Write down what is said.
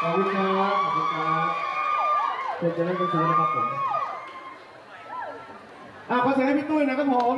ขอบคุณครับขอบคุณครับเพื่อจะได้ไปซื้อนะครับผมอะขอเสียงให้พี่ตุ้ยนะครับผม